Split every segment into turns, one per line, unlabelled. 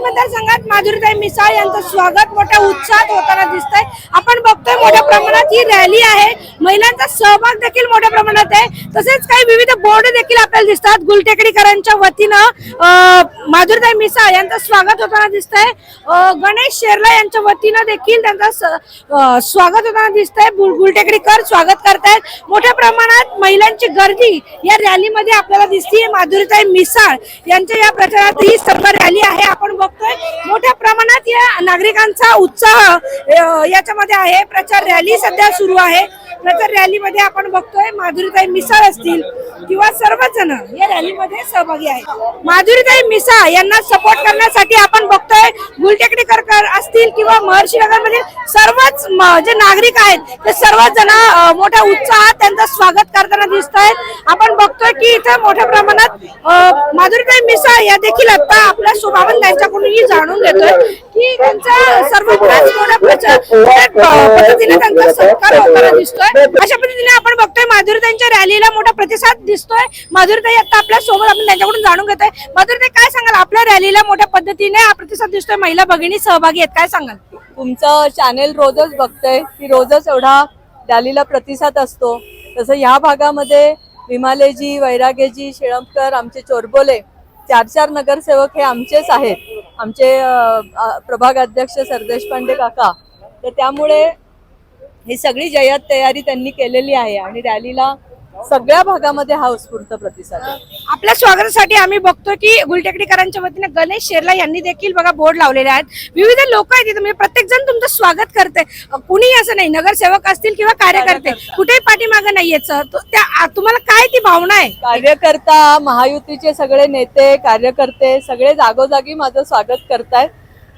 पर्वती मतदारसंघात माधुरीताई मिसाळ यांचं स्वागत. मोठ्या उत्साहात होताना दिसतंय. आपण बघतोय मोठ्या प्रमाणात ही रॅली आहे. महिलांचा सहभाग देखील मोठ्या प्रमाणात आहे. तसेच काही विविध बोर्ड देखील आपल्याला दिसतात. गुलटेकडीकरांच्या वतीनं माधुरीताई मिसाळ यांचं स्वागत होताना दिसत आहे गणेश शेरला यांच्या वतीनं देखील त्यांचं स्वागत होताना दिसत गुल- गुलटेकडीकर स्वागत करतायत. मोठ्या प्रमाणात महिलांची गर्दी या रॅलीमध्ये आपल्याला दिसतीये. माधुरीताई मिसाळ यांच्या या प्रचारात ही सर्व रॅली आहे. आपण बघतोय मोठ्या प्रमाणात या नागरिकांचा उत्साह याच्यामध्ये आहे. प्रचार रॅली सध्या सुरू आहे. नंतर रॅलीमध्ये आपण बघतोय माधुरीताई मिसाळ असतील किंवा सर्वच जण या रॅलीमध्ये सहभागी आहेत. माधुरीताई मिसाळ यांना सपोर्ट करण्यासाठी आपण बघतोय गुलटेकडीकर असतील किंवा महर्षी नगर सर्वच जे नागरिक आहेत ते सर्वच जण मोठ्या उत्साहात त्यांचं स्वागत करताना दिसत आहेत आपण बघतोय की इथं मोठ्या प्रमाणात माधुरीताई मिसाळ या देखील आता आपल्या शोभावन त्यांच्याकडूनही जाणून घेतोय की त्यांचा सर्वत्रच मोठ्या पद्धतीने त्यांचा सत्कार होताना दिसतोय. अशा पद्धतीने आपण बघतोय माधुरीताईंच्या रॅलीला मोठा प्रतिसाद दिसतोय. माधुरीताई आता आपल्यासोबत आपण त्यांच्याकडून जाणून घेतोय. माधुरीताई काय सांगाल? आपल्या रॅलीला मोठ्या पद्धतीने हा प्रतिसाद दिसतोय. महिला भगिनी सहभागी आहेत. काय सांगाल?
तुमचं चॅनेल रोजच बघतोय. की रोजच एवढा रॅलीला प्रतिसाद असतो. तसं ह्या भागामध्ये विमालेजी वैरागेजी शेळंबकर आमचे चोरबोले चार चार नगरसेवक हे आमचेच आहेत. आमचे प्रभाग अध्यक्ष सरदेश पांडे काका तर त्यामुळे ही सगळी जय्यत तयारी त्यांनी केलेली आहे आणि रॅलीला सगळ्या भागामध्ये हा उत्स्फूर्त प्रतिसाद आहे.
आपल्या स्वागतासाठी आम्ही बघतो की गुलटेकडीकरांच्या वतीने गणेश शेरला यांनी देखील बघा बोर्ड लावलेले आहेत. विविध लोक आहेत इथे म्हणजे प्रत्येक जण तुमचं स्वागत करते कुणी असं नाही नगरसेवक असतील किंवा कार्यकर्ते कुठेही पाठीमागं नाहीये त्या तुम्हाला काय ती भावना आहे?
कार्यकर्ता महायुतीचे सगळे नेते कार्यकर्ते सगळे जागोजागी माझं स्वागत करतायत.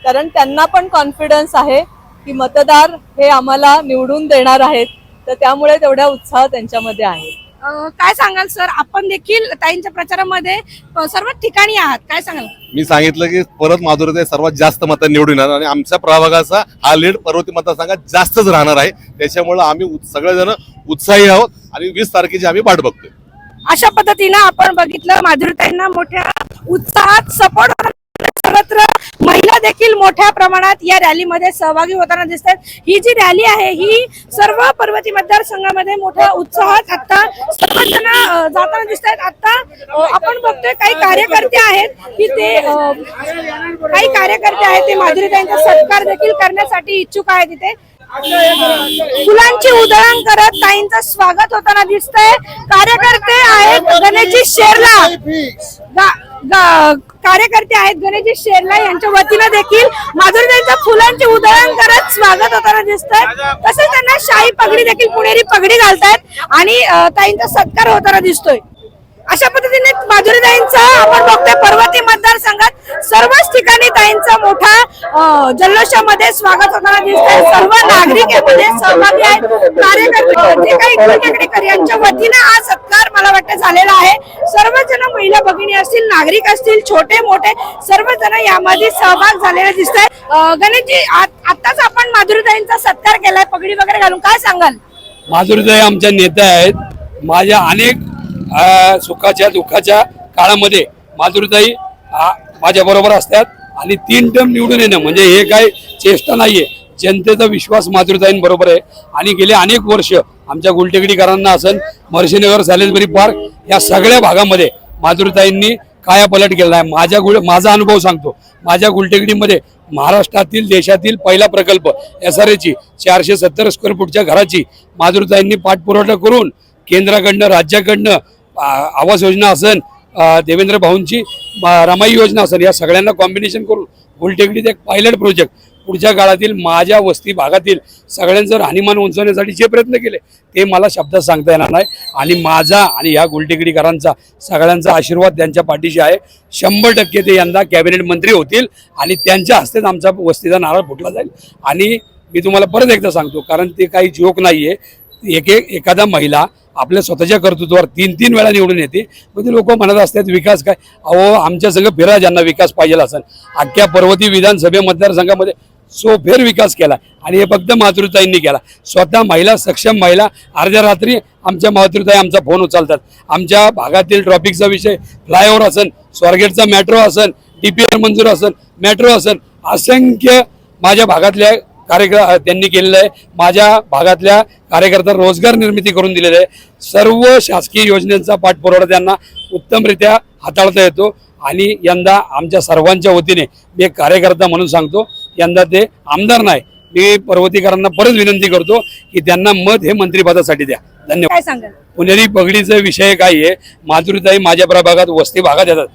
कारण त्यांना पण कॉन्फिडन्स आहे. की मतदार हे आम्हाला निवडून देणार आहेत. तर त्यामुळे तेवढा उत्साह त्यांच्यामध्ये आहे.
काय सांगाल सर? आपण देखील ताईंच्या प्रचारामध्ये अं, सर्व ठिकाणी आहात. काय सांगाल?
मी सांगितलं की परत माधुरीताई सर्वात जास्त मतं निवडून येणार आणि आमच्या प्रभागाचा हा लीड पर्वती मतदारसंघात जास्तच राहणार आहे. त्याच्यामुळे आम्ही सगळेजण उत्साही आहोत आणि वीस तारखेची आम्ही वाट बघतोय.
अशा पद्धतीनं आपण बघितलं माधुरीताईंना मोठ्या उत्साहात सपोर्ट मात्र महिला देखील मोठ्या प्रमाणात या रॅलीमध्ये सहभागी होताना दिसतात. ही जी रॅली आहे ही सर्व पर्वती मतदारसंघामध्ये मोठ्या उत्साहात आता सर्वजण जाताना दिसत आहेत आता आपण बघतोय काही कार्यकर्ते आहेत की ते काही कार्यकर्ते आहेत ते माधुरीताईंचा सत्कार देखील करण्यासाठी इच्छुक आहेत तिथे फुलांची उधळण करत ताईंचं स्वागत होताना दिसतंय. कार्यकर्ते आहेत गणेशजी शेरला. कार्यकर्ते आहेत गणेशजी शेरला यांच्या वतीनं देखील माधुरीताईंचं फुलांची उधळण करत स्वागत होताना दिसतंय. तसेच त्यांना शाही पगडी देखील पुणेरी पगडी घालतायत आणि ताईंचा सत्कार होताना दिसतोय. अशा पद्धतीने माधुरीताईंचा आपण बघतोय पर्वती मतदारसंघात सर्वच ठिकाणी ताईंचा मोठा जल्लोषामध्ये स्वागत होताना दिसतंय. सर्व नागरिक यामध्ये सहभागी आहेत. कार्यकर्ते जे काही गुलटेकडीकर यांच्या वतीने हा सत्कार मला वाटतं झालेला आहे. सर्वजण महिला भगिनी असतील नागरिक असतील छोटे मोठे सर्वजण यामध्ये सहभाग झालेले दिसत आहे गणेशजी आताच आपण माधुरीताईंचा सत्कार केलाय. पगडी वगैरे घालून काय सांगाल?
माधुरीताई आमच्या नेत्या आहेत. माझ्या अनेक सुखाच्या दुःखाच्या काळामध्ये माधुरीताई माझ्या बरोबर असतात आणि तीन टर्म निवडून येणं म्हणजे हे काय चेष्टा नाहीये. जनतेचा विश्वास माधुरीताईंबरोबर आहे. आणि गेले अनेक वर्ष आमच्या गुलटेकडीकरांना असन महर्षीनगर सॅलेसबरी पार्क या सगळ्या भागामध्ये माधुरीताईंनी कायापलट केला आहे. माझ्या गुळ माझा अनुभव सांगतो. माझ्या गुलटेकडीमध्ये महाराष्ट्रातील देशातील पहिला प्रकल्प एस आर एची चारशे सत्तर स्क्वेअर फूटच्या घराची माधुरीताईंनी पाठपुरवठा करून केंद्राकडनं राज्याकडनं आवास योजना असन देवेंद्र भाऊंची रमाई योजना असेल या सगळ्यांना कॉम्बिनेशन करून गुलटेकडीत एक पायलट प्रोजेक्ट पुढच्या काळातील माझ्या वस्ती भागातील सगळ्यांचं राहणीमान उंचवण्यासाठी जे प्रयत्न केले ते मला शब्दात सांगता येणार नाही. आणि माझा आणि ह्या गुलटेकडीकरांचा सगळ्यांचा आशीर्वाद त्यांच्या पाठीशी आहे. शंभर टक्के ते यंदा कॅबिनेट मंत्री होतील आणि त्यांच्या हस्तेच आमचा वस्तीचा नारळ फुटला जाईल. आणि मी तुम्हाला परत एकदा सांगतो कारण ते काही जोक नाही एक एक एखादा महिला आपल्या स्वतःच्या कर्तृत्वावर तीन तीन वेळा निवडून येते. म्हणजे लोक म्हणत असतात विकास काय? अहो आमच्या संघ फिरा ज्यांना विकास पाहिजे असेल. अख्ख्या पर्वती विधानसभे मतदारसंघामध्ये सोफेर विकास केला आणि हे फक्त मातृताईंनी केला. स्वतः महिला सक्षम महिला अर्ध्या रात्री आमच्या मातृताई आमचा फोन उचलतात. आमच्या भागातील ट्रॉफिकचा विषय फ्लायओव्हर असेल स्वारगेटचा मेट्रो पी आर मंजूर असेल मेट्रो असेल असंख्य माझ्या भागातल्या कार्यक्रम त्यांनी केलेलं आहे. माझ्या भागातल्या कार्यकर्त्यांना रोजगार निर्मिती करून दिलेलं आहे. सर्व शासकीय योजनेचा पाठपुरावा त्यांना उत्तमरित्या हाताळता येतो आणि यंदा आमच्या सर्वांच्या वतीने मी एक कार्यकर्ता म्हणून सांगतो यंदा ते आमदार नाही मी पर्वतीकरांना परत विनंती करतो की त्यांना मत हे मंत्रिपदासाठी द्या. धन्यवाद. पुणेरी पगडीचा विषय काय आहे? माधुरीताई माझ्या प्रभागात वस्ती भागात येतात.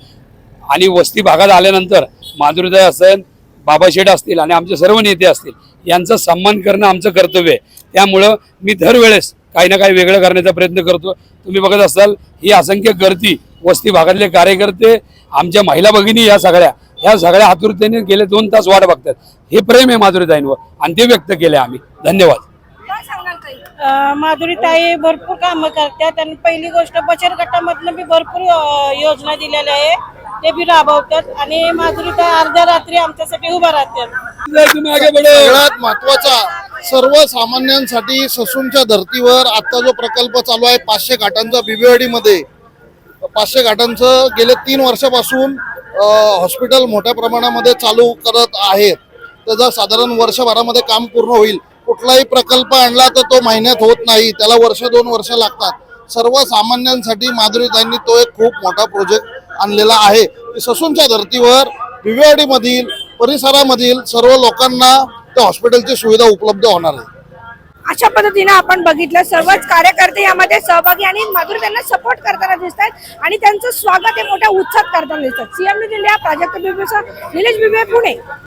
आणि वस्ती भागात आल्यानंतर माधुरीताई असेल बाबा शेठ असतील आणि आमचे सर्व नेते असतील यांचा सन्मान करणं आमचं कर्तव्य आहे. त्यामुळं मी दरवेळेस काही ना काही वेगळं करण्याचा प्रयत्न करतो तुम्ही बघत असाल ही असंख्य गर्दी वस्ती भागातले कार्यकर्ते आमच्या महिला भगिनी या सगळ्या ह्या सगळ्या आतुरतेने गेले दोन तास वाट बघतात. हे प्रेम आहे माधुरीताईंवर आणि ते व्यक्त केले आम्ही. धन्यवाद.
काय सांगाल काही
अ, माधुरीताई भरपूर कामं करतात आणि पहिली गोष्ट बचत गटामधनं बी भरपूर योजना दिलेल्या आहे. ते बी राबवतात आणि माधुरीताई अर्ध्या रात्री आमच्यासाठी उभा राहतात.
तुम्ही आगे बढो.
सगळ्यात महत्त्वाचा सर्वसामान्यांसाठी ससूनच्या धर्तीवर आता जो प्रकल्प चालू आहे पाचशे घाटांचा बिबेवाडी मध्ये पाचशे घाटांचं गेले तीन वर्षापासून हॉस्पिटल मोठ्या प्रमाणामध्ये चालू करत आहेत त्याचं साधारण वर्षभरामध्ये काम पूर्ण होईल कुठलाही प्रकल्प आणला तर तो महिन्यात होत नाही त्याला वर्ष दोन वर्ष लागतात. सर्वसामान्यांसाठी माधुरीताईंनी तो एक खूप मोठा प्रोजेक्ट आणलेला आहे. ससूनच्या धर्तीवर बिबेवाडी मधील परिसरामधील सर्व लोकांना त्या हॉस्पिटलची सुविधा उपलब्ध होणार आहे.
अशा पद्धतीने आपण बघितलं सर्वच कार्यकर्ते यामध्ये सहभागी आणि माधुरी त्यांना सपोर्ट करताना दिसत आहेत आणि त्यांचं स्वागत हे मोठ्या उत्साहात करताना दिसतात. सीएम इंडिया प्राजक्त बिबेचा निलेश बिबे पुणे.